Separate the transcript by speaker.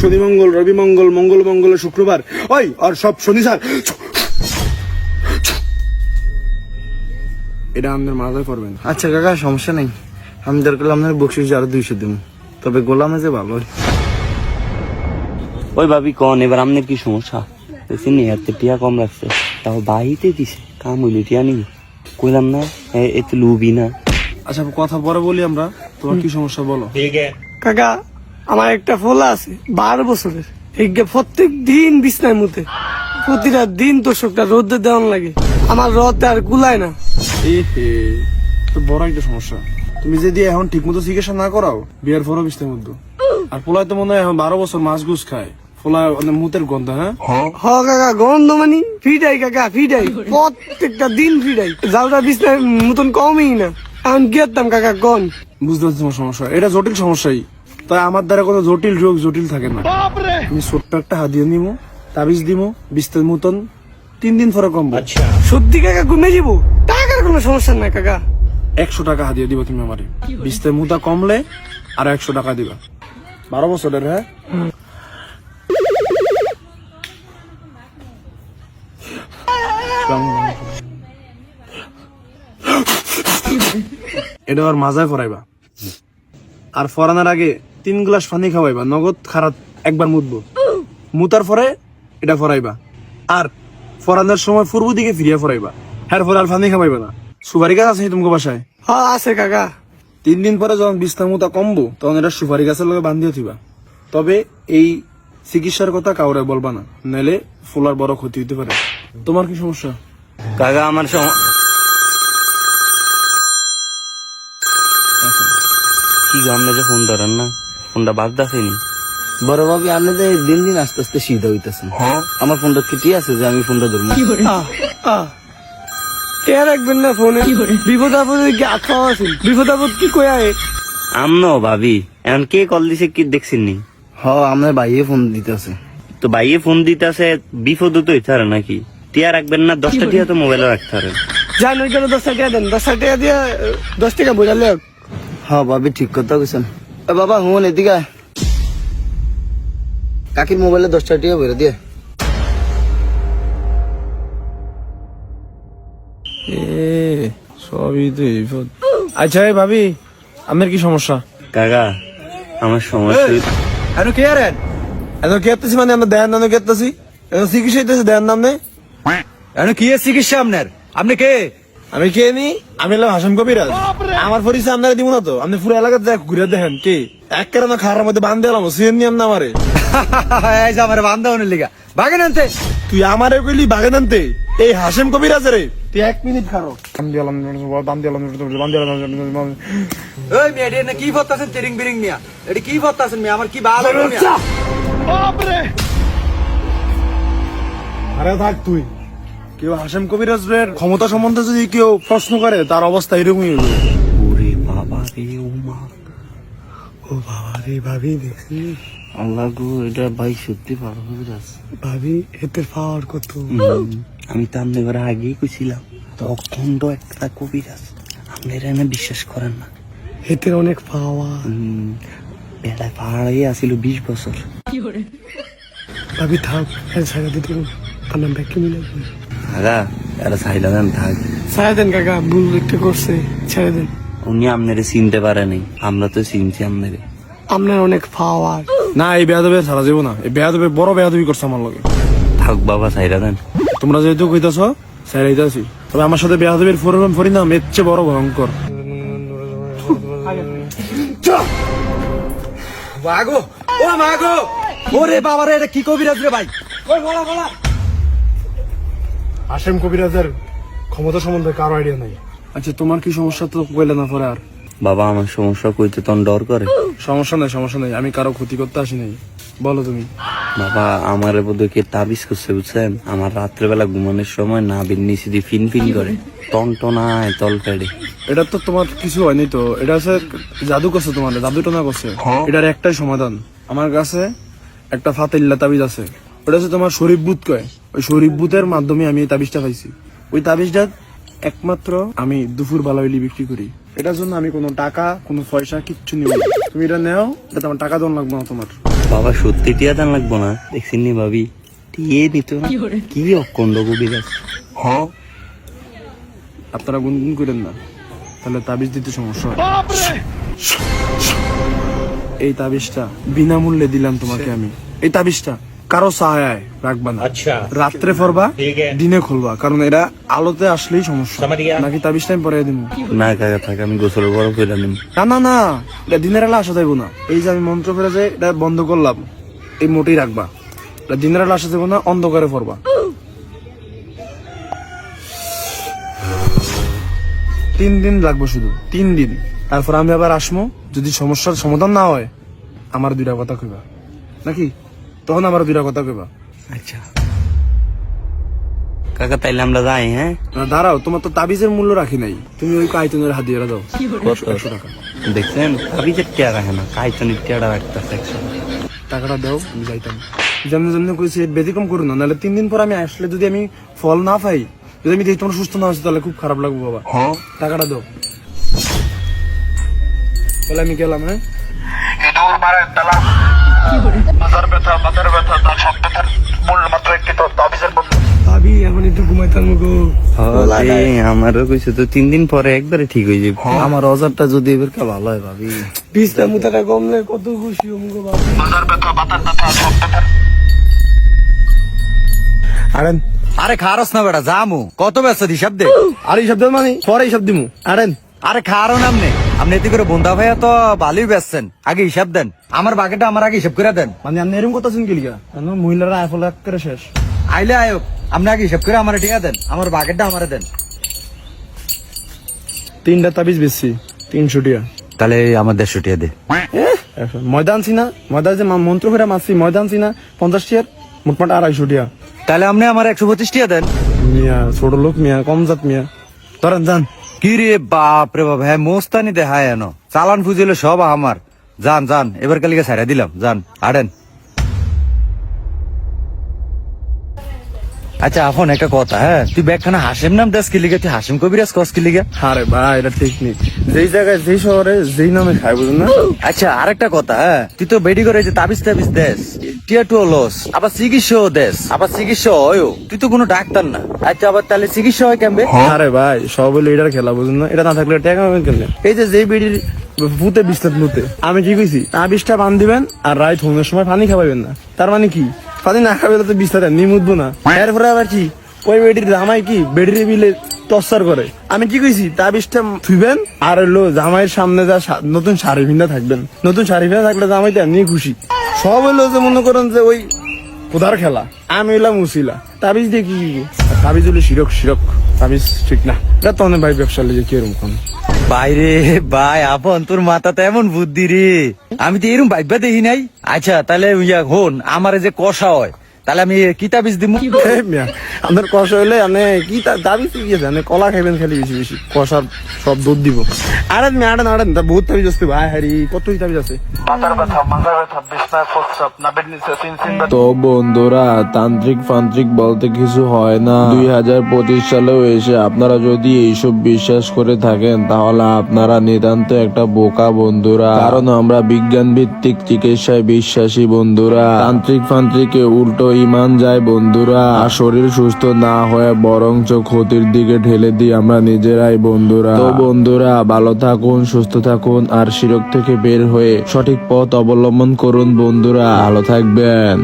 Speaker 1: শনি মঙ্গল রবি মঙ্গল মঙ্গল মঙ্গল শুক্রবার। ওই আর সব শনি স্যার। এটা আমাদের মাথায় করবেন
Speaker 2: আচ্ছা কাকা সমস্যা নেই। আমি দরকার আপনার বকশিস আরও দুইশো দিব। তবে গোলামে যে ভালো।
Speaker 3: ওই ভাবি কন এবার আপনার কি সমস্যা? দেখছি নি এত টিয়া কম রাখছে তাও বাহিতে দিছে। কাম হইলে টিয়া নিবি কইলাম না এত লুবি না।
Speaker 1: আচ্ছা কথা পরে বলি আমরা। তোমার কি সমস্যা বলো।
Speaker 4: কাকা আমার একটা ফোলা আছে বারো বছরের। এই প্রত্যেক দিন বিছনায় মুতে প্রতিটা দিন তোষকটা রোদে দেওয়ান লাগে। আমার রদ আর কুলায় না।
Speaker 1: বড় একটা সমস্যা। তুমি যদি এখন ঠিক মতো চিকিৎসা না করাও বিয়ার পরও বিস্তার মধ্যে। আর পোলায় তো মনে হয় এখন বারো বছর মাছ গুছ খায়। মানে মুতের গন্ধ হ্যাঁ?
Speaker 4: হ কাকা গন্ধ মানি ফিডাই কাকা ফিডাই প্রত্যেকটা দিন ফিডাই জালটা মতন কমই না। গেতাম কাকা গন।
Speaker 1: বুঝতে পারছি তোমার সমস্যা। এটা জটিল সমস্যাই। তাই আমার দ্বারা কোনো জটিল রোগ জটিল থাকে না। আমি ছোট্ট একটা হাদিয়ে নিব তাবিজ দিব বিস্তার মতন তিন দিন পরে কমবো।
Speaker 4: সত্যি কাকা ঘুমে যাব টাকার কোনো সমস্যা নাই কাকা।
Speaker 1: একশো টাকা হাদিয়ে দিব তুমি আমারে। বিস্তার মুতা কমলে আর একশো টাকা দিবা। বারো বছরের হ্যাঁ? এটা আর মাজায় ফরাইবা আর ফরানোর আগে তিন গ্লাস পানি খাওয়াইবা নগদ খারাপ একবার মুতবো। মুতার পরে এটা ফরাইবা। আর ফরানোর সময় পূর্ব দিকে ফিরিয়া ফরাইবা। হ্যাঁ পরে আর পানি খাওয়াইবা না। সুপারি গাছ আছে তোমাকে বাসায়?
Speaker 4: হ আছে কাকা।
Speaker 1: তিন দিন পরে যখন বিস্তামুতা কমবো তখন এটা সুপারি গাছের লগে বান্ধিয়ে থিবা। তবে এই চিকিৎসার কথা কাউরে বলবা না নাইলে ফুলার বড় ক্ষতি হতে পারে। তোমার কি সমস্যা?
Speaker 3: কাকা আমার কি গো আপনি যে ফোন ধরেন না? ফোনটা বাদ দাসেনি
Speaker 2: বড় ভাবি আপনি তো দিন দিন আস্তে আস্তে শীত হইতেছেন আমার ফোনটা কিটি আছে যে আমি ফোনটা ধরবো।
Speaker 4: কে রাখবেন না ফোনে। বিপদ আপদে কি আত্মা আছে? বিপদ আপদ কি কয়া?
Speaker 3: আমনো ভাবি এখন কে কল দিছে কি দেখছেন নি
Speaker 2: হ আপনার ভাইয়ে ফোন দিতেছে।
Speaker 3: তো ভাইয়ে ফোন দিতেছে বিপদ তো হইতে পারে নাকি? টিয়া রাখবেন না দশটা টিয়া তো মোবাইলে রাখতে পারেন
Speaker 4: যান ওই গেলে দশটা টাকা দেন। দশটা টাকা দিয়ে দশ টাকা বোঝালে
Speaker 2: হ ভাবি ঠিক কথা কইছেন। বাবা হুন এদিকে। কাকির মোবাইলে দশটা টিয়া বেরো দিয়ে
Speaker 1: সবই তো বিপদ আচ্ছা এই ভাবি আপনার কি সমস্যা?
Speaker 3: কাকা আমার সমস্যা হইছে-
Speaker 1: কে আরেন এত কেতেছি মানে আমরা দেয়ার নামে কেতেছি এত চিকিৎসা হইতেছে দেয়ার নাম? নেই
Speaker 5: এখন কি চিকিৎসা আপনার? আপনি কে?
Speaker 1: আমি কে নি? আমি হলাম হাসিম কবিরাজ। আমার পরিচয় আপনারা দিব না তো? আপনি পুরো এলাকা দেখ ঘুরে দেখেন কে? এক কেরানো খারার মধ্যে বান্ধ দিলাম সিএন নিয়ম না আমারে।
Speaker 5: এই যে আমার বান্ধব লিগা। বাগেন আনতে।
Speaker 1: তুই আমারে কইলি বাগান আনতে। এই হাসিম কবিরাজ রে তুই এক মিনিট খারো বান দিলাম বান দিলাম বান দিলাম
Speaker 5: ওই মেয়ে এটা কি ভরতাছেন তিরিং বিরিং নিয়া? এটা কি ভরতাছেন মেয়ে? আমার কি ভালো
Speaker 1: আরে থাক তুই। কেউ হাসিম কবিরাজ এর ক্ষমতা সম্বন্ধে যদি কেউ প্রশ্ন করে তার অবস্থা এরকমই হবে।
Speaker 3: ওরে বাবা রে ও মা।
Speaker 4: ও বাবা রে ভাবি দেখছি।
Speaker 3: আল্লাহ গো এটা ভাই সত্যি পারো কবিরাজ
Speaker 4: ভাবি এতে পাওয়ার কত?
Speaker 3: আমি তো আপনার ঘরে আগেই কইছিলাম তো অখণ্ড একটা কবিরাজ আপনারা এনে বিশ্বাস করেন না।
Speaker 4: এতে অনেক পাওয়া
Speaker 3: বেড়ায় পাহাড়ে আসিল বিশ বছর।
Speaker 4: ভাবি থাক হ্যাঁ ছাড়া দিতে আমার ব্যাগকে মিলে
Speaker 3: আগা এরা চাইলা দেন থাক।
Speaker 4: ছাড়া দেন কাকা ভুল একটা করছে ছেড়ে দেন।
Speaker 3: উনি আপনারে চিনতে পারে নাই আমরা তো চিনছি আপনারে।
Speaker 4: আপনার অনেক পাওয়ার
Speaker 1: না এই বেয়াদবে ছাড়া যাব না। এই বেয়াদবে বড় বেয়াদবি করছে আমার লগে।
Speaker 3: থাক বাবা চাইরা দেন
Speaker 1: তোমরা যেহেতু কইতাছ সাইরাইতাছি তবে আমার সাথে বেয়াদবের পরিমাণ পরিণাম এর চেয়ে বড় ভয়ঙ্কর।
Speaker 5: মাগো ও মাগো! ওরে বাবা রে এটা কি কবিরাজ রে ভাই? ওই বলা বলা।
Speaker 1: হাসেম কবিরাজের ক্ষমতা সম্বন্ধে কারও আইডিয়া নাই। আচ্ছা তোমার কি সমস্যা তো কইলে না পরে আর?
Speaker 3: বাবা আমার সমস্যা কইতে তখন ডর করে।
Speaker 1: সমস্যা নাই সমস্যা নাই আমি কারও ক্ষতি করতে আসি নাই। বলো তুমি।
Speaker 3: বাবা আমার বোধ কে তাবিজ করছে বুঝছেন? আমার রাত্রেবেলা ঘুমানোর সময় না নিচে দিয়ে ফিন ফিন করে। টন টনায় তল পেড়ে
Speaker 1: এটা তো তোমার কিছু হয়নি তো। এটা হচ্ছে জাদু করছে তোমার জাদু টনা করছে এটার একটাই সমাধান। আমার কাছে একটা ফাতিল্লা তাবিজ আছে। ওটা হচ্ছে তোমার শরীফ বুথ কয়। ওই শরীফ বুথের মাধ্যমে আমি এই তাবিজটা পাইছি। ওই তাবিজটা একমাত্র আমি দুপুর বেলা হইলে বিক্রি করি। এটার জন্য আমি কোনো টাকা কোনো পয়সা কিচ্ছু নিব না। তুমি এটা নেও এটা তোমার টাকা দেওয়া লাগবে না তোমার।
Speaker 3: বাবা সত্যি টিয়া দান লাগবো না? দেখছেন নি ভাবি? টিয়ে নিত না? কি অকন্ড কবিরাজ হ্যাঁ?
Speaker 1: আপনারা গুনগুন করেন না। তাহলে তাবিজ দিতে সমস্যা হয়। এই তাবিজটা বিনামূল্যে দিলাম তোমাকে আমি। এই তাবিজটা কারও সাহায় রাখবা না রাত্রে ফরবা দিনে খুলবা কারণ এরা আলোতে আসলেই সমস্যা। নাকি তাবিজটা আমি পরে দিব
Speaker 3: না কাকা থাকে আমি গোসল বড় করে নিম
Speaker 1: না না না এটা দিনের বেলা আসা যাইব না। এই যে আমি মন্ত্র করে যে এটা বন্ধ করলাম এই মোটেই রাখবা। এটা দিনের বেলা আসা যাইব না অন্ধকারে পড়বা তিন দিন লাগবে শুধু তিন দিন। তারপর আমি আবার আসমো যদি সমস্যার সমাধান না হয় আমার দুইটা কথা কইবা। নাকি? তখন আমার দুইটা কথা কইবা।
Speaker 3: আচ্ছা। কাকা তাইলে আমরা যাই হ্যাঁ?
Speaker 1: না, দাঁড়াও তোমার তো তাবিজের মূল্য রাখি নাই। তুমি ওই কাইতনের হাত দিয়ে দাও।
Speaker 3: কত
Speaker 1: টাকা।
Speaker 3: দেখছেন? টিয়া রাখে না কাইতনির টিয়াটা রাখতেছে
Speaker 1: টাকাটা দাও আমি যাইতাম। যেমন যেমন ব্যতিক্রম করো না নাহলে তিন দিন পর আমি আসলে যদি আমি ফল না পাই যদি আমি দেখি তোমার সুস্থ না হচ্ছে তাহলে খুব খারাপ লাগবে বাবা।
Speaker 3: হ্যাঁ?
Speaker 1: টাকাটা দাও। তাহলে আমি গেলাম হ্যাঁ?
Speaker 6: মাথার ব্যথা মাথার ব্যথা তার সব ব্যথার মূল মাত্র একটি তো তাবিজের বন্ধু
Speaker 4: ভাবি এখন একটু ঘুমাইতাম গো
Speaker 3: আমারও কইছে তো তিন দিন পরে একবারে ঠিক হয়ে যাবে।
Speaker 2: আমার অজারটা যদি এবার ভালো হয় ভাবি।
Speaker 4: বিছনা মুতাটা কমলে কত খুশি হম গো ভাবি।
Speaker 6: মাথার ব্যথা মাথার ব্যথা সব ব্যথার।
Speaker 1: আরেন।
Speaker 5: আরে খারস না বেটা জামু। কত ব্যস্ত হিসাব দে।
Speaker 1: আর এই শব্দ মানে? পরে শব্দ দিমু। আরেন।
Speaker 5: আরে খারো নামনে আপনি এতে করে বন্ধা ভাইয়া তো ভালোই বেচছেন। আগে হিসাব দেন। আমার বাকেটা আমার আগে হিসাব করে দেন।
Speaker 1: মানে আপনি এরকম কথা শুনকি কেন? মহিলারা আইফল এক করে শেষ।
Speaker 5: আইলে আয়োগ আপনি আগে হিসাব করে আমার ঠিকা দেন। আমার বাকেটটা আমারে দেন।
Speaker 1: তিনটা তাবিজ বেশি তিনশো টিয়া।
Speaker 5: তাহলে আমার দেড়শো টিয়া দে।
Speaker 1: ময়দান সিনা ময়দান যে মন্ত্র করে মারছি ময়দান সিনা পঞ্চাশ টিয়ার মোটমাট আড়াইশো টিয়া।
Speaker 5: তাহলে আপনি আমার একশো পঁচিশ টিয়া দেন।
Speaker 1: মিয়া ছোট লোক মিয়া কম জাত মিয়া। ধরেন যান
Speaker 5: কি রে বাপ রে বাপ হ্যাঁ মোস্তানি দেখায় এনো। চালান ফুজিল সব আমার। যান যান, এবার কালিকে ছাড়া দিলাম, যান, আড়েন। আচ্ছা এখন একটা কথা হ্যাঁ? তুই ব্যাগখানা হাসিম নাম দাস কি লিগে? তুই হাসিম কবিরাজ কস কি লিগে?
Speaker 1: আরে ভাই এটা ঠিক নেই। যেই জায়গায় যেই শহরে যেই নামে খায় বুঝুন না?
Speaker 5: আচ্ছা আরেকটা কথা হ্যাঁ? তুই তো বেডি করে যে তাবিজ তাবিজ দেশ টিয়া টু লস আবার চিকিৎসাও দেশ আবার চিকিৎসা হয়ও তুই তো কোনো ডাক্তার না। আচ্ছা আবার তাহলে চিকিৎসা হয়। কেমবে
Speaker 1: আরে ভাই সব হলো এটার খেলা বুঝুন না? এটা না থাকলে টাকা কেন এই যে যেই বিড়ির ভূতে বিস্তার ভূতে আমি কি কইছি? তাবিজটা বান দিবেন আর রাইত হোমের সময় পানি খাওয়াবেন না। তার মানে কি? পানি না খাবে তো বিস্তার এমনি মুদবো না এরপরে আবার কি? ওই বেডির জামাই কি? বেডির বিলে তসর করে। আমি কি কইছি? তা তাবিজটা থুইবেন আর হলো জামাইয়ের সামনে যা নতুন শাড়ি ভিন্দা থাকবেন। নতুন শাড়ি ভিন্দা থাকলে জামাই তো এমনি খুশি। সব হলো যে মনে করেন যে ওই কোদার খেলা। আমি হইলাম উসিলা। তাবিজ কি কি তাবিজ হলো শিরক শিরক। তাবিজ ঠিক না। এটা তো ভাই ব্যবসা লেগে কি এরকম কোন?
Speaker 5: বাইরে ভাই, আপন, তোর মাথাতে এমন বুদ্ধি রে। আমি তো এরকম ভাইবা দেখি নাই। আচ্ছা তাহলে ইয়া হন, আমার যে কষা হয়। তাহলে আমি কি তাবিজ দিব
Speaker 1: আপনার কষা হইলে আপনি কি তা- তাবিজ কি আছে আপনি কলা খাইবেন খালি বেশি বেশি। কষার সব দুধ দিব। আরে মেয়ে আড়েন তা বহুত তাবিজ আসতে ভাই হারি কতই তাবিজ আছে।
Speaker 7: তো বন্ধুরা তান্ত্রিক ফান্ত্রিক বলতে কিছু হয় না। দুই হাজার পঁচিশ সালেও এসে আপনারা যদি এইসব বিশ্বাস করে থাকেন তাহলে আপনারা নিতান্ত একটা বোকা বন্ধুরা। কারণ আমরা বিজ্ঞান ভিত্তিক চিকিৎসায় বিশ্বাসী বন্ধুরা। তান্ত্রিক ফান্ত্রিকে উল্টো ইমান যায় বন্ধুরা। আর শরীর সুস্থ না হয়ে বরঞ্চ ক্ষতির দিকে ঠেলে দিই আমরা নিজেরাই বন্ধুরা। তো বন্ধুরা, ভালো থাকুন, সুস্থ থাকুন, আর শিরক থেকে বের হয়ে সঠিক পথ অবলম্বন করুন বন্ধুরা। ভালো থাকবেন।